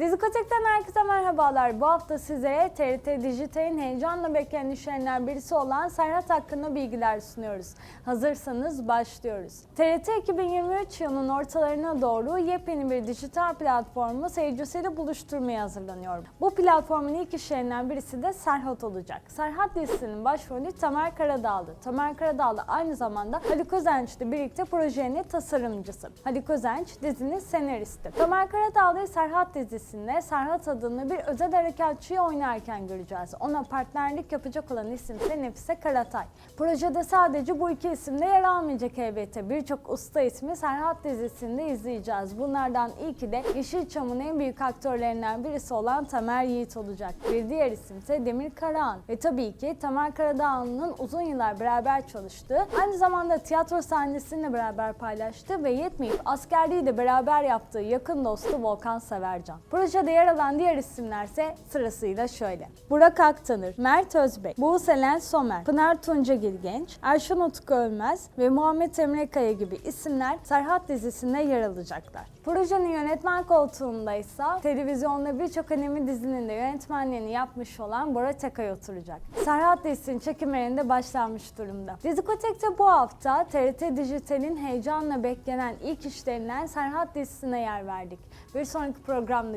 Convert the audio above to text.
Dizikotek'ten herkese merhabalar. Bu hafta sizlere TRT Dijital'in heyecanla beklenen işlerinden birisi olan Serhat hakkında bilgiler sunuyoruz. Hazırsanız başlıyoruz. TRT 2023 yılının ortalarına doğru yepyeni bir dijital platformu seyircisiyle buluşturmaya hazırlanıyor. Bu platformun ilk işlerinden birisi de Serhat olacak. Serhat dizisinin başrolü Tamer Karadağlı. Tamer Karadağlı aynı zamanda Haluk Özenç ile birlikte projenin tasarımcısı. Haluk Özenç dizinin senaristi. Tamer Karadağlı'yı Serhat dizisinde Serhat adında bir özel harekatçıyı oynarken göreceğiz. Ona partnerlik yapacak olan isim ise Nefise Karatay. Projede sadece bu iki isim de yer almayacak elbette. Birçok usta ismi Serhat dizisinde izleyeceğiz. Bunlardan ilki de Yeşilçam'ın en büyük aktörlerinden birisi olan Tamer Yiğit olacak. Bir diğer isim ise Demir Karahan. Ve tabii ki Tamer Karadağlı'nın uzun yıllar beraber çalıştığı, aynı zamanda tiyatro sahnesini de beraber paylaştığı ve yetmeyip askerliği de beraber yaptığı yakın dostu Volkan Severcan. Projede yer alan diğer isimlerse sırasıyla şöyle. Burak Aktanır, Mert Özbek, Buğselen Somer, Pınar Tuncagil Genç, Erşan Utku Ölmez ve Muhammed Emre Kaya gibi isimler Serhat dizisinde yer alacaklar. Projenin yönetmen koltuğunda ise televizyonda birçok önemli dizinin de yönetmenliğini yapmış olan Bora Tekay oturacak. Serhat dizisinin çekimlerinde başlanmış durumda. Dizikotek'te bu hafta TRT Dijital'in heyecanla beklenen ilk işlerinden Serhat dizisine yer verdik. Bir sonraki programda